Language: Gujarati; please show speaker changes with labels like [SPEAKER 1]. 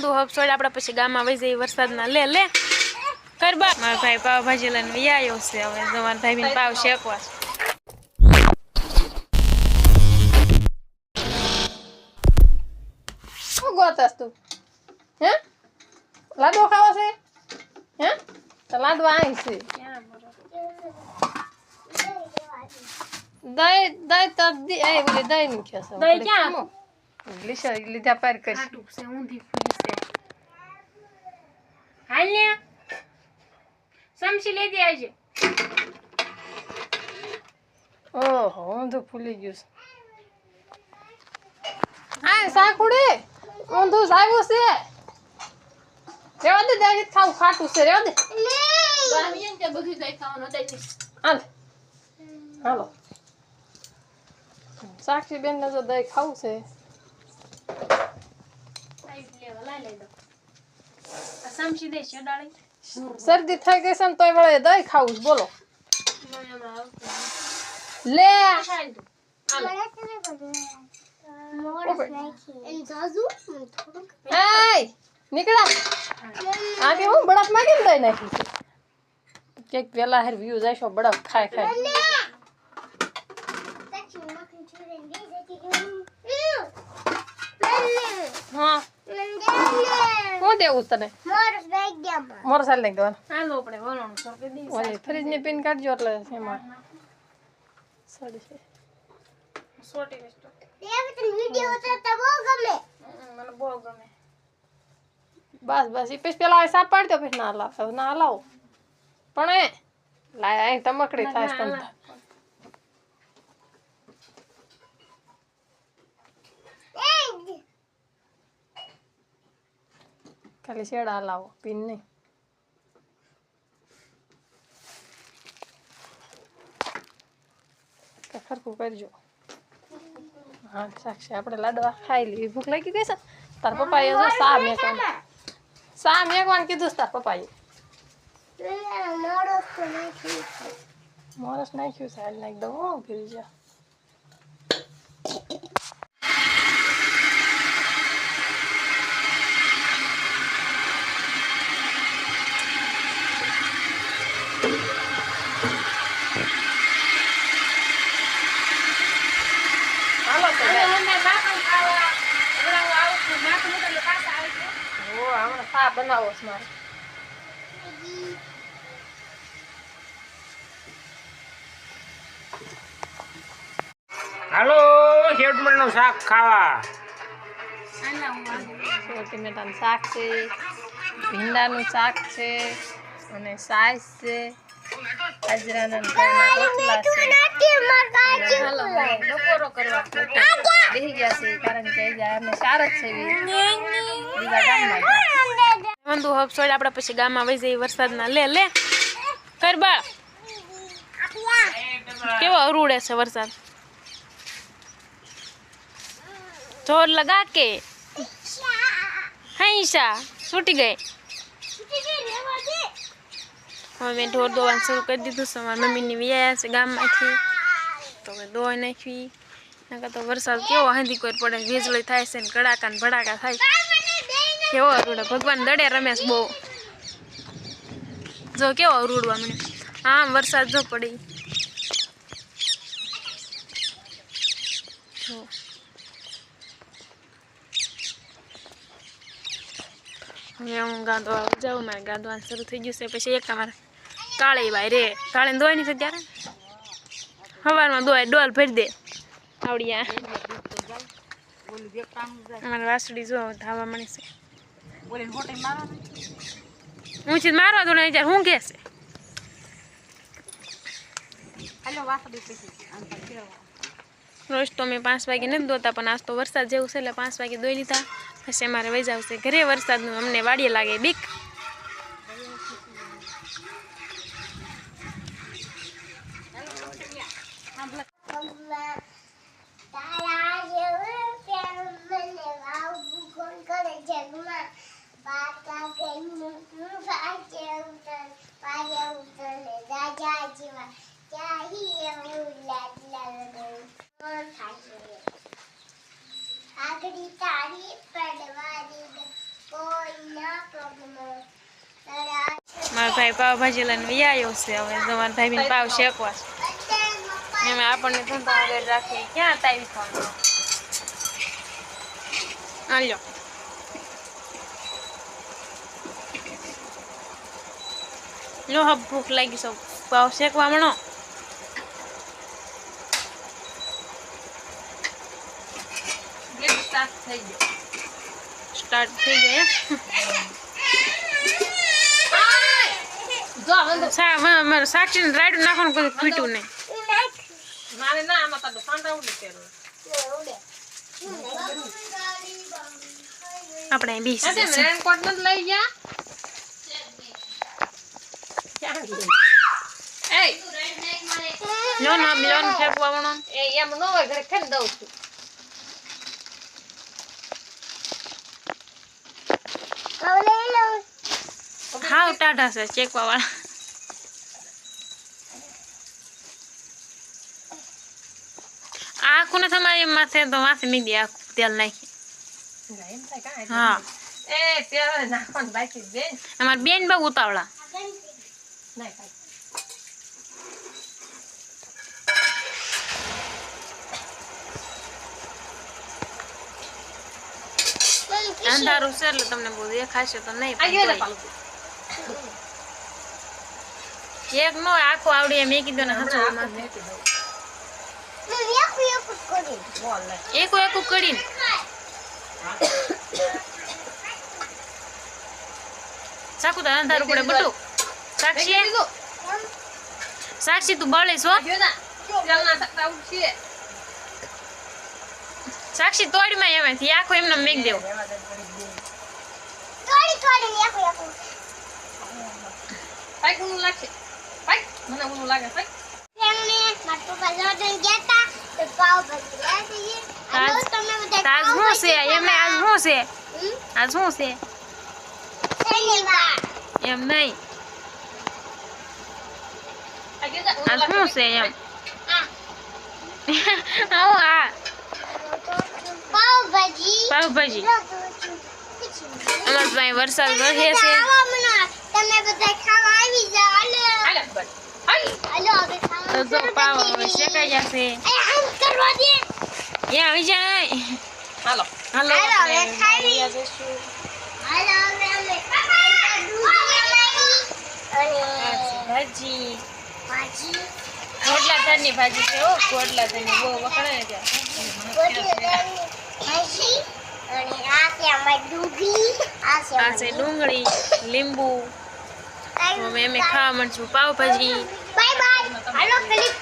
[SPEAKER 1] હબ છોડ આપણે પછી ગામમાં વહી જઈએ વરસાદના. લે લે. કરબા મારા ભાઈ પાવભાજી લઈને આવ્યો છે હવે. જો મારા ભાઈ પાવ શેકવા
[SPEAKER 2] શું ગોતસ તું? હે? લાડવો ખાવો છે? હે? તો લાડવા અહીં છે. દહીં દહીં તો દી એ ઓલી દહીં ની ખેસે
[SPEAKER 1] દહીં ક્યાં?
[SPEAKER 2] લીસા લીધા પાર કરી
[SPEAKER 1] ઊંધી ફૂલી છે હાલ ને સમસી લેતી આવજે
[SPEAKER 2] ઓહો ઊંધું ફૂલી ગયું છે. આ સાકુડી ઊંધું સાગું છે. રેવા દે દહીં ખાવું ખાટું છે રેવા દે. હાલ. હાલો. સાક્ષી બેન ને જો દહીં ખાવું છે.
[SPEAKER 1] સમસી દે છે ડાળી.
[SPEAKER 2] શરદી થઈ ગઈ છે ને તોય વળે દહીં ખાવું બોલો. લે. નીકળા. આ કે હું બળફમાં દઈ નાખી છે. કેક પેલા હેર વ્યૂ બળફ ખાય ખાય. હા. શું દેવું તને? મોર સાલ નાખી દેવાનું.
[SPEAKER 1] હાલો આપણે વલણ સોંપી દઈએ.
[SPEAKER 2] ઓલી ફ્રીજની પિન કાઢજો એટલે એમાં. સોડી છે
[SPEAKER 1] સોટી વેસ્ટ મને બહુ ગમે.
[SPEAKER 2] બસ બસ એ પછી પેલા સાપ પાડી દો પછી ના લાવ ના લાવો પણ એ લાય અહીં તમકડી થાય તમને ખાલી શેડા લાવો પિન નહીં ખરખું કરજો હા સાક્ષી આપણે લાડવા ખાઈ લેવી ભૂખ લાગી ગઈ છે તાર પપ્પાએ જો સા મેકવાનું સા મેકવાનું કીધું તાર પપ્પાએ મોરસ નાખ્યું છે હાલ નાખી દઉં ફરી જા હાલો તો
[SPEAKER 1] હવે
[SPEAKER 2] જાય.
[SPEAKER 1] મને બાપણ ખાવા હમણાં હું આવું છું બાપણ એટલે પાછા આવી છું
[SPEAKER 2] ઓ હમણાં સા બનાવો છે મારે?
[SPEAKER 3] હાલો શેઠમણનું શાક ખાવા.
[SPEAKER 2] ટમેટાનું શાક છે ભીંડાનું શાક છે અને સાઈઝ છે આજરાના રોટલા છે. બપોરો કરવા બેસી ગયા છે કારણ કે આજે અમે સાર જ છે બીજા ગામમાં ગયા.
[SPEAKER 1] વંદુ હબ છોડ આપણે પછી ગામમાં વહી જઈએ વરસાદના. લે લે. કરબા કેવો અરૂડે છે વરસાદ? જોર લગા કે? હૈશા છૂટી ગઈ. હવે મેં ઢોર દોવાનું શરૂ કરી દીધું છે. મારા મમ્મીની વ્યાયા છે ગામમાંથી. તો હવે દોઈ નાખવી. નકર તો વરસાદ કેવો હાંધી કોઈ પડે. વીજળી થાય છે ને કડાકા ને ભડાકા થાય. કેવો અરૂડો ભગવાન દડે રમેશ બહુ. જો કેવો અરૂડવા મને. હા વરસાદ જો પડી. હવે હું ગાંધવા જાઉં મારે ગાંધવાનું શરૂ થઈ ગયું છે. પછી એક મારે કાળી ભાઈ રે. કાળી દોય નહીં ત્યારે? સવારમાં દોય ડોલ ભરી દે. આવડિયા અમારે વાસળી જો ધાવા મળી છે. હું છે દો ને નહીં હું કે છે? રોજ તો મેં પાંચ વાગે નથી દોતા પણ આજ તો વરસાદ જેવું છે એટલે પાંચ વાગે દોઈ લીધા. પછી અમારે વહી જવું ઘરે વરસાદનું અમને વાડીએ લાગે બીક. મારા ભાઈ પાવભાજી લઈને વિયાયો છે. હવે તમારા ભાઈ બી પાવ શેકવા છે. આપણને શું આગળ રાખીએ. ક્યાં તાવી ફોન? હાલ્યો લો ભૂખ લાગી સૌ પાવ શેકવા મણો
[SPEAKER 2] સ્ટાર્ટ થઈ ગયો.
[SPEAKER 1] સ્ટાર્ટ થઈ ગયો
[SPEAKER 2] જો હવે તો
[SPEAKER 1] મારે સાક્ષી રાઈડ નાખવાનું કોઈ ખૂટ્યું નહીં.
[SPEAKER 2] મારે ના આમાં તો સાંડા ઉડી પહેરવું.
[SPEAKER 1] આપણે બેસી.
[SPEAKER 2] રેનકોટ નથી લઈ ગયા? ક્યાં ગઈ? એય,
[SPEAKER 1] લો ના બેન ફેંકવા મણો
[SPEAKER 2] એ એમ ન હોય ઘરે ખાઈ દઉં છું.
[SPEAKER 1] હાવ ટાઢા છે ચેકવા વાળા આખું ને તમારી માથે તો માથે મી દે આખું તેલ નાખી. હા.
[SPEAKER 2] એ
[SPEAKER 1] અમારી બેન બહુ ઉતાવળા. અંધારું છે એટલે તમને બહુ દેખાશે તો નહીં
[SPEAKER 2] ગયો ને
[SPEAKER 1] આખો આવડી મેં કીધું ને
[SPEAKER 2] હમણાં
[SPEAKER 1] એક. એકો કરીને સાકુ તાર અંધારું પડે બટુ. સાક્ષી? સાક્ષી તું બળીશ હો.
[SPEAKER 2] આ ગયો ના. ચાલના થતા ઉઠીએ.
[SPEAKER 1] સાક્ષી તોડીમાં એમાંથી આખો એમને મેક દેવો
[SPEAKER 2] રહેવા દે થોડીક દેર. પાઈક ઊનું લાગશે. પાઈક. મને ઊનું લાગે. પાઈક.
[SPEAKER 1] આજ શું છે એમને આજ શું છે આજ શું છે એમ નહીં
[SPEAKER 2] આ ગયો જા.
[SPEAKER 1] આજ
[SPEAKER 2] ઊનું
[SPEAKER 1] શું
[SPEAKER 2] લાગશે.
[SPEAKER 1] છે એમ આવો આ પાવભાજી. અમાર પાસે વરસાદ વરસે છે.
[SPEAKER 4] તમે બધા ખાવા આવી જાઓ.
[SPEAKER 2] હાલે. બસ. હાલ.
[SPEAKER 4] હાલો હવે ખાવા
[SPEAKER 1] તો પાવ હવે શેકાઈ જશે.
[SPEAKER 4] આમ કરવા દે.
[SPEAKER 1] એ આવી જાય.
[SPEAKER 2] હાલો.
[SPEAKER 1] હાલો આપણે. ઘરે જઈશું.
[SPEAKER 4] હાલો હવે અમે ખાવા દૂધ અને
[SPEAKER 1] ભાજી.
[SPEAKER 4] ભાજી.
[SPEAKER 1] કોટલા થાળની ભાજી છે હો. કોટલા થાળની બહુ વખણાય ત્યાં.
[SPEAKER 4] આ છે ડુંગળી.
[SPEAKER 1] લીંબુ. હવે અમે ખાવા મળશું. પાવભાજી.
[SPEAKER 4] Bye bye